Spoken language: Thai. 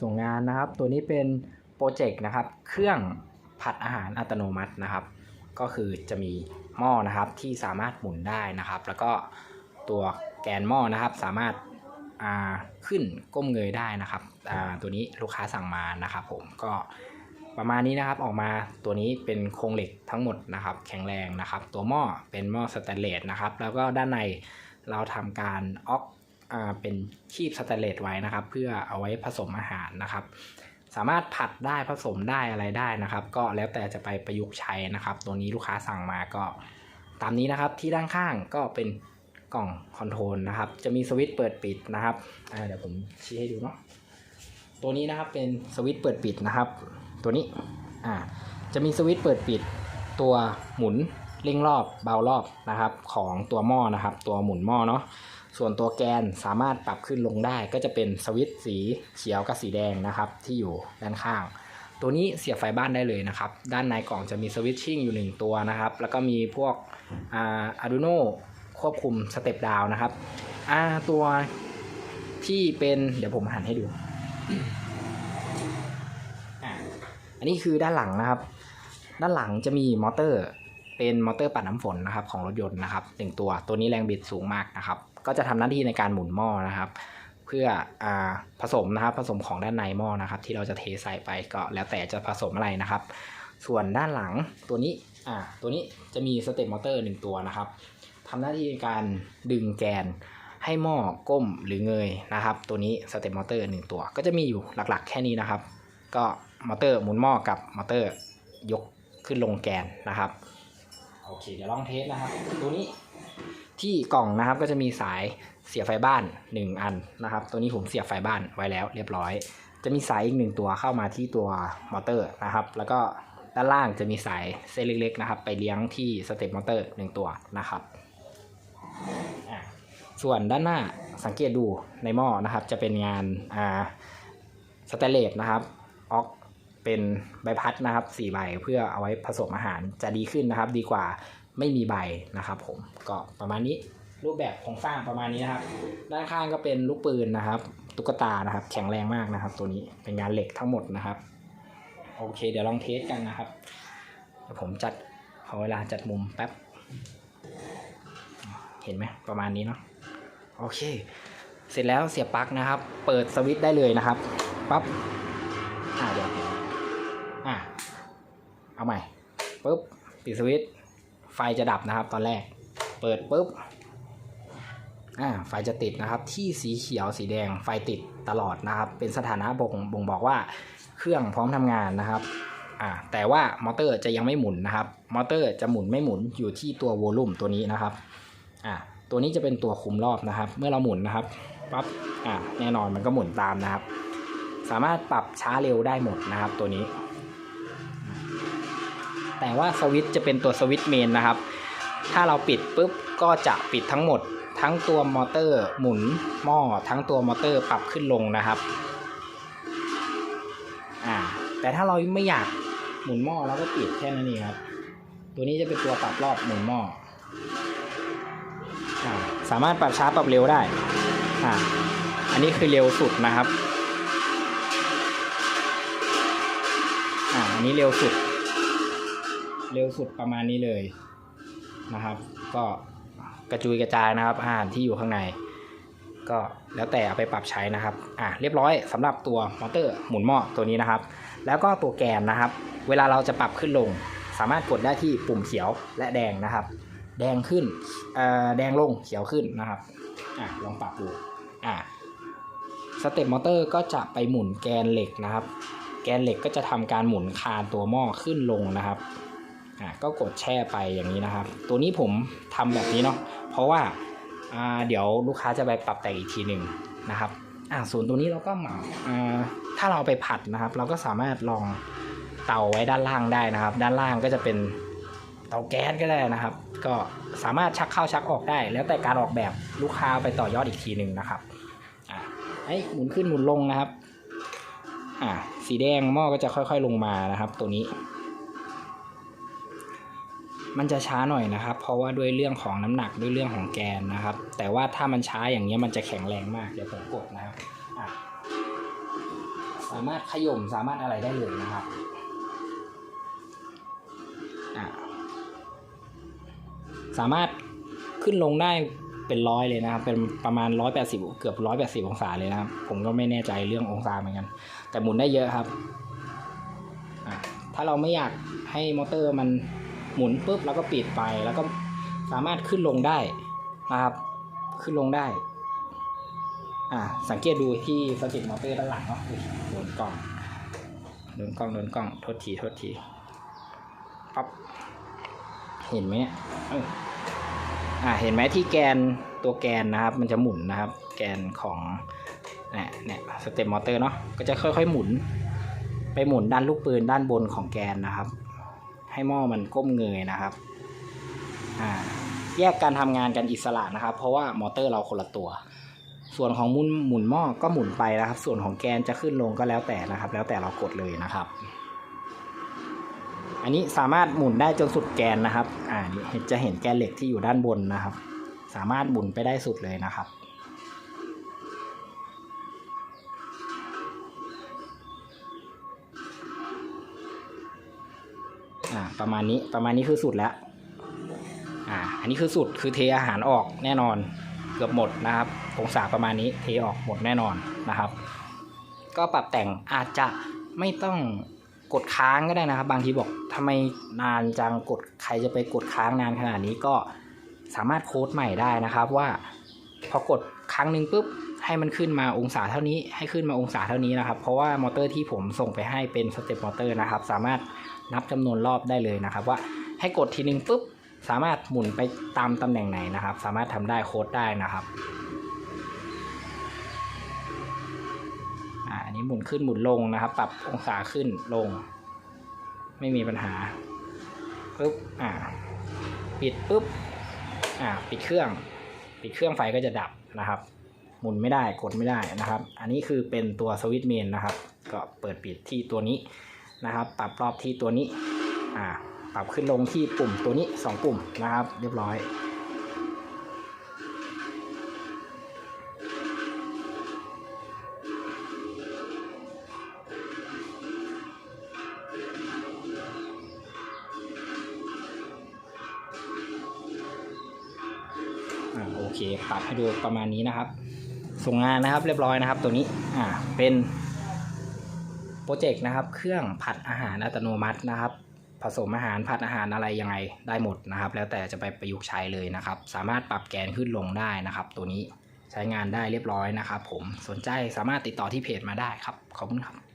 ส่งงานนะครับ ตัวนี้เป็นโปรเจกต์นะครับ เครื่องผัดอาหารอัตโนมัตินะครับ ก็คือจะมีหม้อนะครับที่สามารถหมุนได้นะครับ แล้วก็ตัวแกนหม้อนะครับ สามารถาขึ้นก้มเงยได้นะครับตัวนี้ลูกค้าสั่งมานะครับ ผมก็ประมาณนี้นะครับออกมาตัวนี้เป็นโครงเหล็กทั้งหมดนะครับ แข็งแรงนะครับ ตัวหม้อเป็นหม้อสแตนเลสนะครับ แล้วก็ด้านในเราทำการออก เป็นคีบสแตเลสไว้นะครับ เพื่อเอาไว้ผสมอาหารนะครับ สามารถผัดได้ผสมได้อะไรได้นะครับ ก็แล้วแต่จะไปประยุกต์ใช้นะครับ ตัวนี้ลูกค้าสั่งมาก็ตามนี้นะครับที่ด้านข้างก็เป็นกล่องคอนโทรลนะครับ จะมีสวิตช์เปิดปิดนะครับเดี๋ยวผมชี้ให้ดูเนาะตัวนี้นะครับเป็นสวิตช์เปิดปิดนะครับ ตัวนี้อ่าจะมีสวิตช์เปิดปิดตัวหมุนเร่งรอบเบารอบนะครับ ของตัวหม้อนะครับ ตัวหมุนหม้อเนาะ ส่วนตัวแกนสามารถปรับขึ้นลงได้ ก็จะเป็นสวิตช์สีเขียวกับสีแดงนะครับ ที่อยู่ด้านข้าง ตัวนี้เสียบไฟบ้านได้เลยนะครับ ด้านในกล่องจะมีสวิตชิ่งอยู่ 1 ตัวนะครับ แล้วก็มีพวกอ่า Arduino ควบคุมสเต็ปดาวนะครับตัวที่เป็นเดี๋ยวผมหันให้ดู อันนี้คือด้านหลังนะครับ ด้านหลังจะมีมอเตอร์เป็นมอเตอร์ปัดน้ำฝนนะครับของรถยนต์นะครับหนึ่งตัว ตัวนี้แรงบิดสูงมากนะครับ ก็จะทำหน้าที่ในการหมุนหม้อนะครับ เพื่ออผสมนะครับผสมของด้านในหม้อนะครับ ที่เราจะเทใส่ไปก็แล้วแต่จะผสมอะไรนะครับ ส่วนด้านหลังตัวนี้อ่าตัวนี้จะมีสเต็ปมอเตอร์หนึ่งตัวนะครับทำหน้าที่ในการดึงแกนให้หม้อก้มหรือเงยนะครับ ตัวนี้สเต็ปมอเตอร์หนึ่งตัว ก็จะมีอยู่หลักๆ แค่นี้นะครับ ก็มอเตอร์หมุนหม้อกับมอเตอร์ยกขึ้นลงแกนนะครับโอเคเดี๋ยวลองเทสนะครับ ตัวนี้ ที่กล่องนะครับก็จะมีสายเสียบไฟบ้าน 1 อันนะครับ ตัวนี้ผมเสียบไฟบ้านไว้แล้ว เรียบร้อย จะมีสายอีกหนึ่งตัวเข้ามาที่ตัวมอเตอร์นะครับ แล้วก็ด้านล่างจะมีสายเส้นเล็กๆนะครับ ไปเลี้ยงที่สเต็ปมอเตอร์ 1 ตัวนะครับส่วนด้านหน้าสังเกตดูในหม้อนะครับ จะเป็นงานอ่าสแตเลสนะครับออกเป็นใบพัดนะครับ4ใบเพื่อเอาไว้ผสมอาหารจะดีขึ้นนะครับ ดีกว่า ไม่มีใบนะครับ ผมก็ประมาณนี้รูปแบบโครงสร้างประมาณนี้นะครับ ด้านข้างก็เป็นลูกปืนนะครับ ตุ๊กตานะครับ แข็งแรงมากนะครับ ตัวนี้เป็นงานเหล็กทั้งหมดนะครับ โอเค เดี๋ยวลองเทสกันนะครับเดี๋ยวผมจัดขอเวลาจัดมุมแป๊บ เห็นไหมประมาณนี้เนาะโอเค เสร็จแล้วเสียบปลั๊กนะครับ เปิดสวิตช์ได้เลยนะครับปั๊บอ่าเดี๋ยวอะเอาใหม่ปุ๊บปิดสวิตช์ ไฟจะดับนะครับ ตอนแรก เปิดปุ๊บอ่าไฟจะติดนะครับ ที่สีเขียวสีแดงไฟติดตลอดนะครับ เป็นสถานะบ่งบ่งบอกว่าเครื่องพร้อมทำงานนะครับอ่าแต่ว่ามอเตอร์จะยังไม่หมุนนะครับ มอเตอร์จะหมุนไม่หมุนอยู่ที่ตัวโวลูมตัวนี้นะครับอ่าตัวนี้จะเป็นตัวคุมรอบนะครับ เมื่อเราหมุนนะครับปั๊บอ่าแน่นอนมันก็หมุนตามนะครับ สามารถปรับช้าเร็วได้หมดนะครับตัวนี้ แต่ว่าสวิตจะเป็นตัวสวิตเมนนะครับ ถ้าเราปิดปุ๊บก็จะปิดทั้งหมด ทั้งตัวมอเตอร์หมุนหม้อทั้งตัวมอเตอร์ปรับขึ้นลงนะครับอ่าแต่ถ้าเราไม่อยากหมุนหม้อเราก็ปิดแค่นั้นเองครับ ตัวนี้จะเป็นตัวปรับรอบหมุนหม้ออ่าสามารถปรับช้าปรับเร็วได้อ่าอันนี้คือเร็วสุดนะครับอ่าอันนี้เร็วสุด เร็วสุดประมาณนี้เลยนะครับ ก็กระจุยกระจายนะครับอาหารที่อยู่ข้างใน ก็แล้วแต่เอาไปปรับใช้นะครับอ่าเรียบร้อยสำหรับตัวมอเตอร์หมุนหม้อตัวนี้นะครับ แล้วก็ตัวแกนนะครับ เวลาเราจะปรับขึ้นลง สามารถกดได้ที่ปุ่มเขียวและแดงนะครับ แดงขึ้นอ่อแดงลงเขียวขึ้นนะครับอะลองปรับดูอะสเต็ปมอเตอร์ก็จะไปหมุนแกนเหล็กนะครับ แกนเหล็กก็จะทำการหมุนคานตัวหม้อขึ้นลงนะครับ อะก็กดแช่ไปอย่างนี้นะครับ ตัวนี้ผมทำแบบนี้เนาะเพราะว่าอ่าเดี๋ยวลูกค้าจะไปปรับแต่งอีกทีหนึ่งนะครับอ่าส่วนตัวนี้เราก็เหมาอ่าถ้าเราไปผัดนะครับ เราก็สามารถลองเตาไว้ด้านล่างได้นะครับ ด้านล่างก็จะเป็นเตาแก๊สก็ได้นะครับ ก็สามารถชักเข้าชักออกได้ แล้วแต่การออกแบบลูกค้าไปต่อยอดอีกทีหนึ่งนะครับอ่าให้หมุนขึ้นหมุนลงนะครับอ่าสีแดงหม้อก็จะค่อยๆลงมานะครับ ตัวนี้ มันจะช้าหน่อยนะครับ เพราะว่าด้วยเรื่องของน้ำหนักด้วยเรื่องของแกนนะครับ แต่ว่าถ้ามันช้าอย่างเงี้ยมันจะแข็งแรงมากเดี๋ยวผมกดนะครับสามารถขย่มสามารถอะไรได้เลยนะครับสามารถขึ้นลงได้เป็นร้อยเลยนะครับ เป็นประมาณร้อยแปดสิบเกือบร้อยแปดสิบองศาเลยนะครับ ผมก็ไม่แน่ใจเรื่ององศาเหมือนกัน แต่หมุนได้เยอะครับ ถ้าเราไม่อยากให้มอเตอร์มัน หมุนปุ๊บแล้วก็ปิดไปแล้วก็สามารถขึ้นลงได้นะครับ ขึ้นลงได้ อ่าสังเกตดูที่สติกมอเตอร์ด้านหลังเนาะอุ๊ยโดนกล้องโดนกล้องโดนกล้องโทษทีโทษทีปั๊บเห็นไหมเนี่ยเอ้ยอ่าเห็นไหมที่แกนตัวแกนนะครับ มันจะหมุนนะครับ แกนของเนี่ยเนี่ยสเต็ปมอเตอร์เนาะก็จะค่อยๆหมุน ไปหมุนด้านลูกปืนด้านบนของแกนนะครับ ให้หม้อมันก้มเงยนะครับอ่าแยกการทำงานกันอิสระนะครับ เพราะว่ามอเตอร์เราคนละตัว ส่วนของมุนหมุนหม้อก็หมุนไปนะครับ ส่วนของแกนจะขึ้นลงก็แล้วแต่นะครับ แล้วแต่เรากดเลยนะครับ อันนี้สามารถหมุนได้จนสุดแกนนะครับ อ่านี่เห็นจะเห็นแกนเหล็กที่อยู่ด้านบนนะครับ สามารถหมุนไปได้สุดเลยนะครับ อ่าประมาณนี้ประมาณนี้คือสุดแล้วอ่าอันนี้คือสุดคือเทอาหารออกแน่นอนเกือบหมดนะครับองศาประมาณนี้เทออกหมดแน่นอนนะครับ ก็ปรับแต่งอาจจะไม่ต้องกดค้างก็ได้นะครับ บางทีบอกทำไมนานจังกดใครจะไปกดค้างนานขนาดนี้ก็สามารถโค้ดใหม่ได้นะครับว่าพอกดครั้งหนึ่งปุ๊บ ให้มันขึ้นมาองศาเท่านี้ให้ขึ้นมาองศาเท่านี้นะครับ เพราะว่ามอเตอร์ที่ผมส่งไปให้เป็นสเต็ปมอเตอร์นะครับ สามารถนับจำนวนรอบได้เลยนะครับ ว่าให้กดทีนึงปุ๊บสามารถหมุนไปตามตำแหน่งไหนนะครับ สามารถทำได้โค้ดได้นะครับอ่าอันนี้หมุนขึ้นหมุนลงนะครับ ปรับองศาขึ้นลง ไม่มีปัญหาปุ๊บอ่าปิดปุ๊บอ่าปิดเครื่อง ปิดเครื่องไฟก็จะดับนะครับ หมุนไม่ได้กดไม่ได้นะครับ อันนี้คือเป็นตัวสวิตช์เมนนะครับ ก็เปิดปิดที่ตัวนี้นะครับ ปรับรอบที่ตัวนี้อ่าปรับขึ้นลงที่ปุ่มตัวนี้สองปุ่มนะครับ เรียบร้อยอ่าโอเค ปรับให้ดูประมาณนี้นะครับ ส่งงานนะครับเรียบร้อยนะครับ ตัวนี้อ่าเป็นโปรเจกต์นะครับ เครื่องผัดอาหารอัตโนมัตินะครับ ผสมอาหารผัดอาหารอะไรยังไงได้หมดนะครับ แล้วแต่จะไปประยุกต์ใช้เลยนะครับ สามารถปรับแกนขึ้นลงได้นะครับ ตัวนี้ใช้งานได้เรียบร้อยนะครับ ผมสนใจสามารถติดต่อที่เพจมาได้ครับขอบคุณครับ